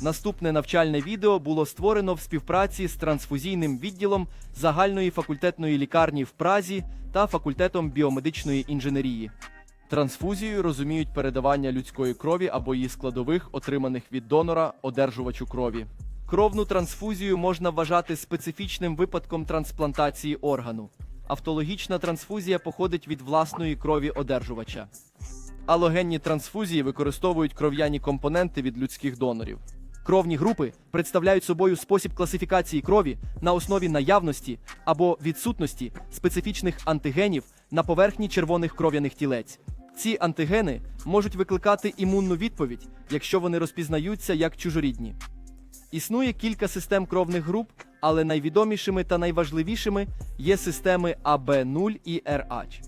Наступне навчальне відео було створено в співпраці з трансфузійним відділом загальної факультетної лікарні в Празі та факультетом біомедичної інженерії. Трансфузією розуміють передавання людської крові або її складових, отриманих від донора, одержувачу крові. Кровну трансфузію можна вважати специфічним випадком трансплантації органу. Автологічна трансфузія походить від власної крові одержувача. Алогенні трансфузії використовують кров'яні компоненти від людських донорів. Кровні групи представляють собою спосіб класифікації крові на основі наявності або відсутності специфічних антигенів на поверхні червоних кров'яних тілець. Ці антигени можуть викликати імунну відповідь, якщо вони розпізнаються як чужорідні. Існує кілька систем кровних груп, але найвідомішими та найважливішими є системи АБ0 і RH.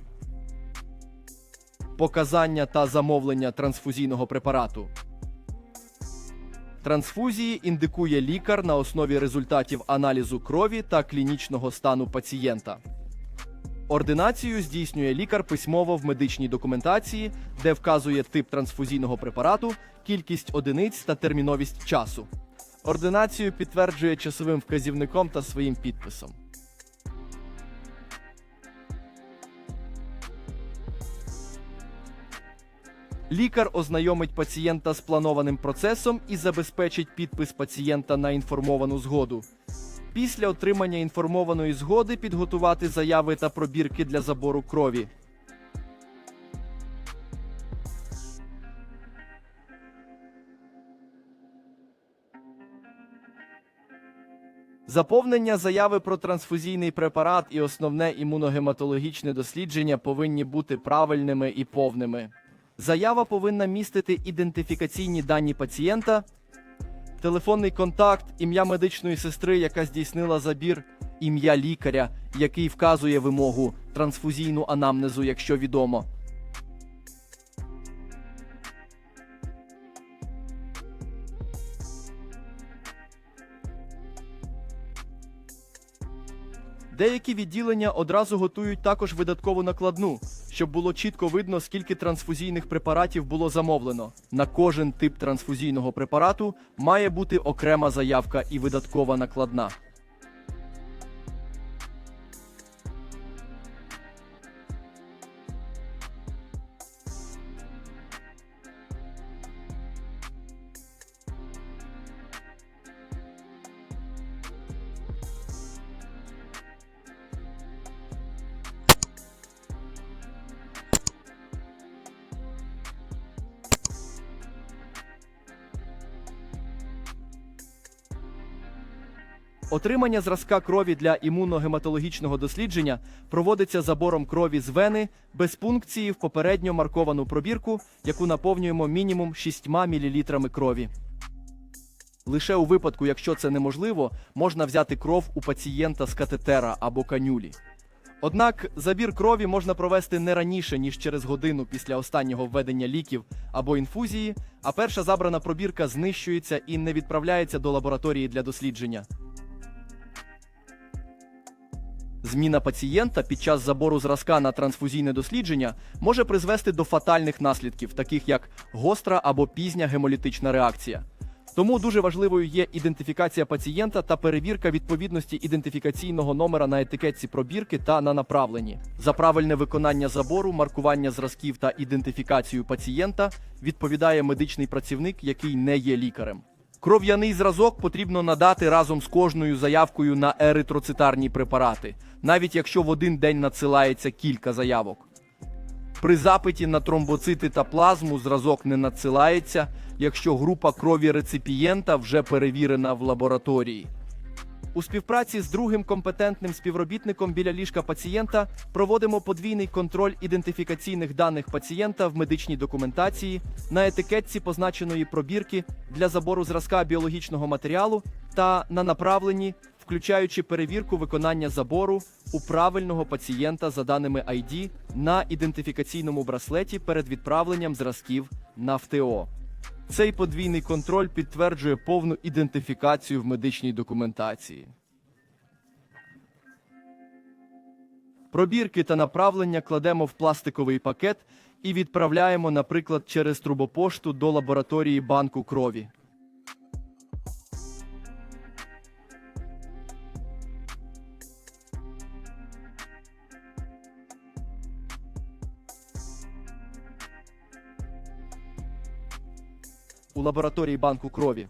Показання та замовлення трансфузійного препарату. Трансфузії індикує лікар на основі результатів аналізу крові та клінічного стану пацієнта. Ординацію здійснює лікар письмово в медичній документації, де вказує тип трансфузійного препарату, кількість одиниць та терміновість часу. Ординацію підтверджує часовим вказівником та своїм підписом. Лікар ознайомить пацієнта з планованим процесом і забезпечить підпис пацієнта на інформовану згоду. Після отримання інформованої згоди підготувати заяви та пробірки для забору крові. Заповнення заяви про трансфузійний препарат і основне імуногематологічне дослідження повинні бути правильними і повними. Заява повинна містити ідентифікаційні дані пацієнта, телефонний контакт, ім'я медичної сестри, яка здійснила забір, ім'я лікаря, який вказує вимогу трансфузійну анамнезу, якщо відомо. Деякі відділення одразу готують також видаткову накладну, щоб було чітко видно, скільки трансфузійних препаратів було замовлено. На кожен тип трансфузійного препарату має бути окрема заявка і видаткова накладна. Отримання зразка крові для імуногематологічного дослідження проводиться забором крові з вени без пункції в попередньо марковану пробірку, яку наповнюємо мінімум 6 мл крові. Лише у випадку, якщо це неможливо, можна взяти кров у пацієнта з катетера або канюлі. Однак забір крові можна провести не раніше, ніж через годину після останнього введення ліків або інфузії, а перша забрана пробірка знищується і не відправляється до лабораторії для дослідження. Зміна пацієнта під час забору зразка на трансфузійне дослідження може призвести до фатальних наслідків, таких як гостра або пізня гемолітична реакція. Тому дуже важливою є ідентифікація пацієнта та перевірка відповідності ідентифікаційного номера на етикетці пробірки та на направленні. За правильне виконання забору, маркування зразків та ідентифікацію пацієнта відповідає медичний працівник, який не є лікарем. Кров'яний зразок потрібно надати разом з кожною заявкою на еритроцитарні препарати, навіть якщо в один день надсилається кілька заявок. При запиті на тромбоцити та плазму зразок не надсилається, якщо група крові реципієнта вже перевірена в лабораторії. У співпраці з другим компетентним співробітником біля ліжка пацієнта проводимо подвійний контроль ідентифікаційних даних пацієнта в медичній документації на етикетці позначеної пробірки для забору зразка біологічного матеріалу та на направленні, включаючи перевірку виконання забору у правильного пацієнта за даними ID на ідентифікаційному браслеті перед відправленням зразків на ВТО. Цей подвійний контроль підтверджує повну ідентифікацію в медичній документації. Пробірки та направлення кладемо в пластиковий пакет і відправляємо, наприклад, через трубопошту до лабораторії банку крові. У лабораторії банку крові.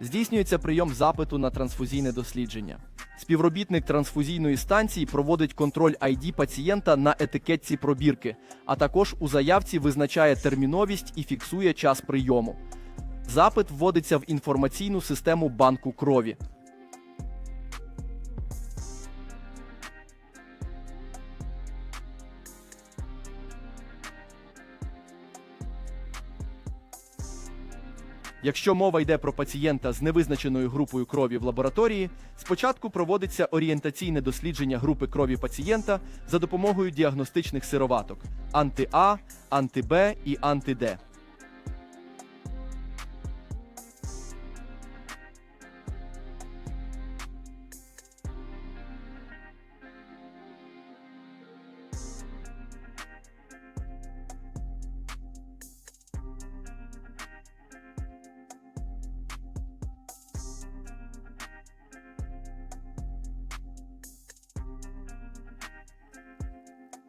Здійснюється прийом запиту на трансфузійне дослідження. Співробітник трансфузійної станції проводить контроль ID пацієнта на етикетці пробірки, а також у заявці визначає терміновість і фіксує час прийому. Запит вводиться в інформаційну систему банку крові. Якщо мова йде про пацієнта з невизначеною групою крові в лабораторії, спочатку проводиться орієнтаційне дослідження групи крові пацієнта за допомогою діагностичних сироваток анти-А, анти-Б і анти-Д.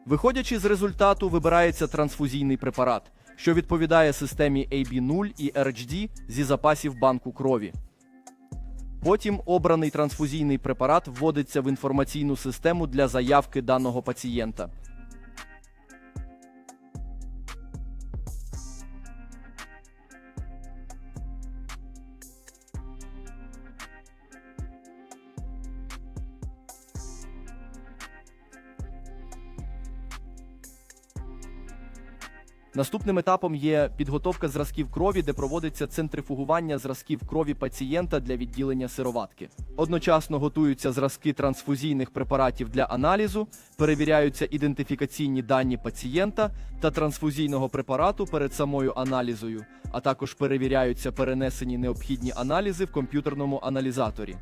Виходячи з результату, вибирається трансфузійний препарат, що відповідає системі AB0 і RHD зі запасів банку крові. Потім обраний трансфузійний препарат вводиться в інформаційну систему для заявки даного пацієнта. Наступним етапом є підготовка зразків крові, де проводиться центрифугування зразків крові пацієнта для відділення сироватки. Одночасно готуються зразки трансфузійних препаратів для аналізу, перевіряються ідентифікаційні дані пацієнта та трансфузійного препарату перед самою аналізою, а також перевіряються перенесені необхідні аналізи в комп'ютерному аналізаторі.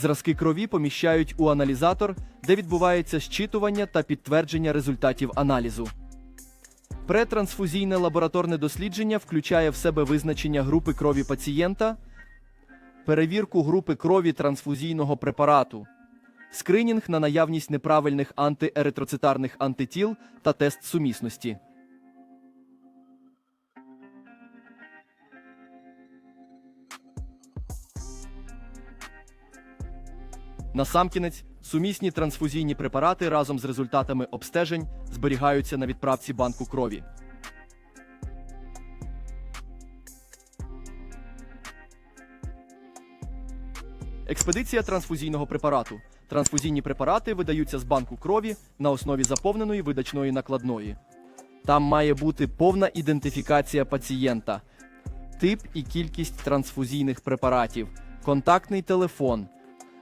Зразки крові поміщають у аналізатор, де відбувається щитування та підтвердження результатів аналізу. Претрансфузійне лабораторне дослідження включає в себе визначення групи крові пацієнта, перевірку групи крові трансфузійного препарату, скринінг на наявність неправильних антиеритроцитарних антитіл та тест сумісності. Насамкінець, сумісні трансфузійні препарати разом з результатами обстежень зберігаються на відправці банку крові. Експедиція трансфузійного препарату. Трансфузійні препарати видаються з банку крові на основі заповненої видачної накладної. Там має бути повна ідентифікація пацієнта, тип і кількість трансфузійних препаратів, контактний телефон,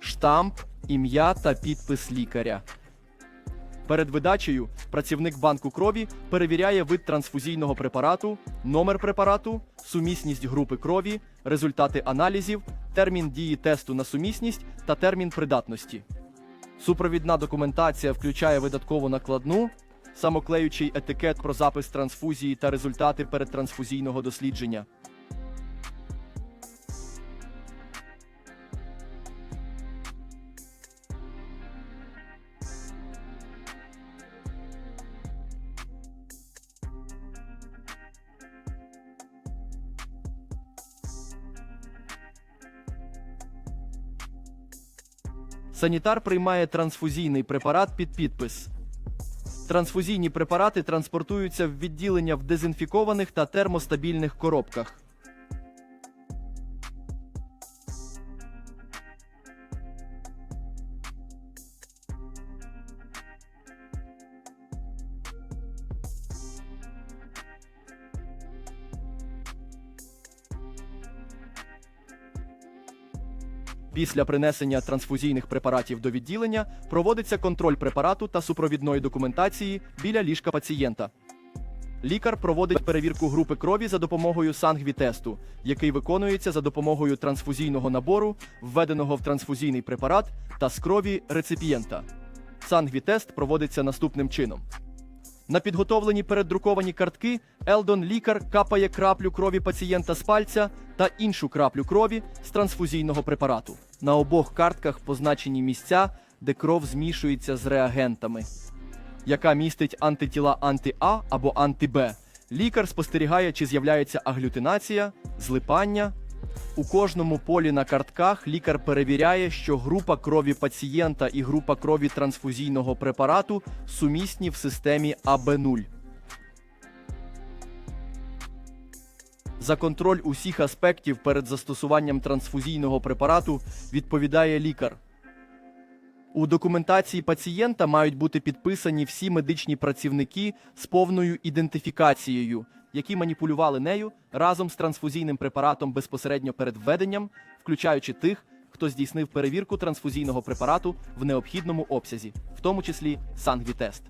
штамп, ім'я та підпис лікаря. Перед видачею працівник банку крові перевіряє вид трансфузійного препарату, номер препарату, сумісність групи крові, результати аналізів, термін дії тесту на сумісність та термін придатності. Супровідна документація включає видаткову накладну, самоклеючий етикет про запис трансфузії та результати передтрансфузійного дослідження. Санітар приймає трансфузійний препарат під підпис. Трансфузійні препарати транспортуються в відділення в дезінфікованих та термостабільних коробках. Після принесення трансфузійних препаратів до відділення проводиться контроль препарату та супровідної документації біля ліжка пацієнта. Лікар проводить перевірку групи крові за допомогою сангві-тесту, який виконується за допомогою трансфузійного набору, введеного в трансфузійний препарат та з крові реципієнта. Сангві-тест проводиться наступним чином. На підготовлені переддруковані картки Елдон лікар капає краплю крові пацієнта з пальця та іншу краплю крові з трансфузійного препарату. На обох картках позначені місця, де кров змішується з реагентами, яка містить антитіла анти-А або анти-Б. Лікар спостерігає, чи з'являється аглютинація, злипання. У кожному полі на картках лікар перевіряє, що група крові пацієнта і група крові трансфузійного препарату сумісні в системі АБ0. За контроль усіх аспектів перед застосуванням трансфузійного препарату відповідає лікар. У документації пацієнта мають бути підписані всі медичні працівники з повною ідентифікацією, які маніпулювали нею разом з трансфузійним препаратом безпосередньо перед введенням, включаючи тих, хто здійснив перевірку трансфузійного препарату в необхідному обсязі, в тому числі сангвітест.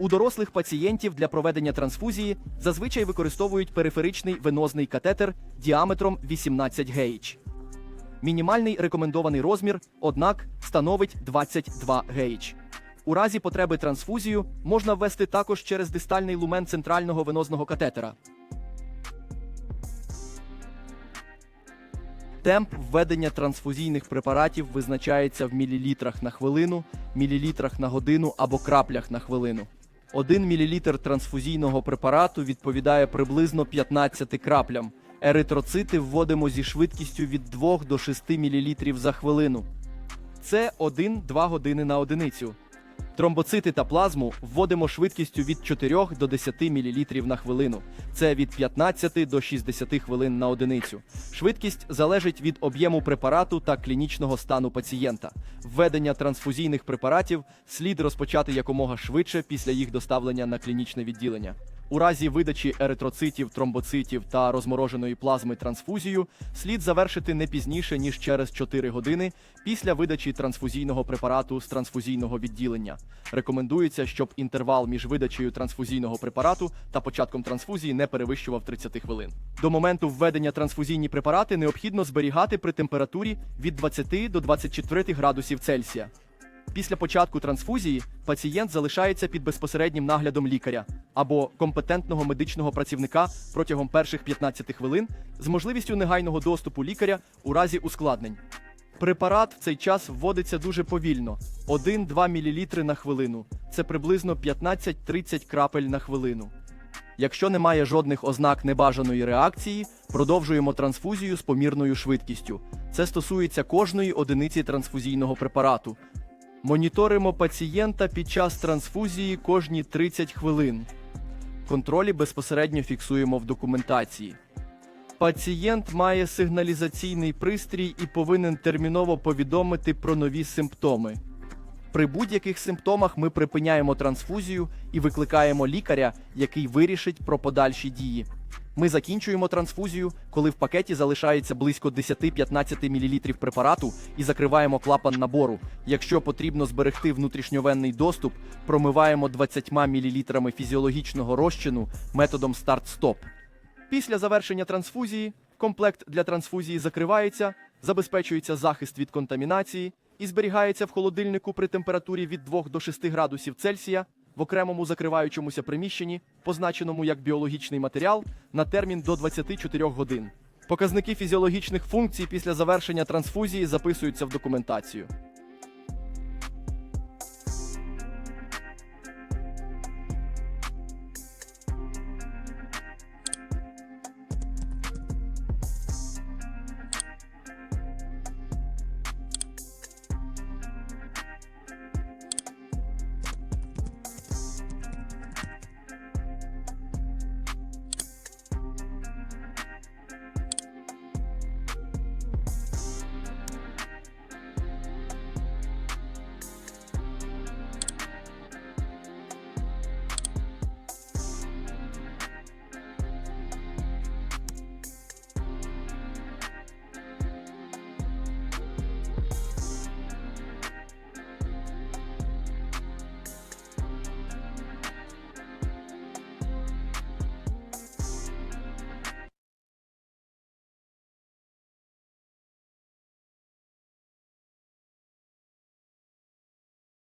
У дорослих пацієнтів для проведення трансфузії зазвичай використовують периферичний венозний катетер діаметром 18 гейдж. Мінімальний рекомендований розмір, однак, становить 22 гейдж. У разі потреби трансфузію можна ввести також через дистальний лумен центрального венозного катетера. Темп введення трансфузійних препаратів визначається в мілілітрах на хвилину, мілілітрах на годину або краплях на хвилину. 1 мл трансфузійного препарату відповідає приблизно 15 краплям. Еритроцити вводимо зі швидкістю від 2 до 6 мл за хвилину. Це 1-2 години на одиницю. Тромбоцити та плазму вводимо швидкістю від 4 до 10 мл на хвилину. Це від 15 до 60 хвилин на одиницю. Швидкість залежить від об'єму препарату та клінічного стану пацієнта. Введення трансфузійних препаратів слід розпочати якомога швидше після їх доставлення на клінічне відділення. У разі видачі еритроцитів, тромбоцитів та розмороженої плазми трансфузію слід завершити не пізніше ніж через 4 години після видачі трансфузійного препарату з трансфузійного відділення. Рекомендується, щоб інтервал між видачею трансфузійного препарату та початком трансфузії не перевищував 30 хвилин. До моменту введення трансфузійні препарати необхідно зберігати при температурі від 20 до 24 градусів Цельсія. Після початку трансфузії пацієнт залишається під безпосереднім наглядом лікаря або компетентного медичного працівника протягом перших 15 хвилин з можливістю негайного доступу лікаря у разі ускладнень. Препарат в цей час вводиться дуже повільно 1-2 мл на хвилину. Це приблизно 15-30 крапель на хвилину. Якщо немає жодних ознак небажаної реакції, продовжуємо трансфузію з помірною швидкістю. Це стосується кожної одиниці трансфузійного препарату. Моніторимо пацієнта під час трансфузії кожні 30 хвилин. Контролі безпосередньо фіксуємо в документації. Пацієнт має сигналізаційний пристрій і повинен терміново повідомити про нові симптоми. При будь-яких симптомах ми припиняємо трансфузію і викликаємо лікаря, який вирішить про подальші дії. Ми закінчуємо трансфузію, коли в пакеті залишається близько 10-15 мл препарату і закриваємо клапан набору. Якщо потрібно зберегти внутрішньовенний доступ, промиваємо 20 мл фізіологічного розчину методом старт-стоп. Після завершення трансфузії комплект для трансфузії закривається, забезпечується захист від контамінації і зберігається в холодильнику при температурі від 2 до 6 градусів Цельсія в окремому закриваючомуся приміщенні, позначеному як біологічний матеріал, на термін до 24 годин. Показники фізіологічних функцій після завершення трансфузії записуються в документацію.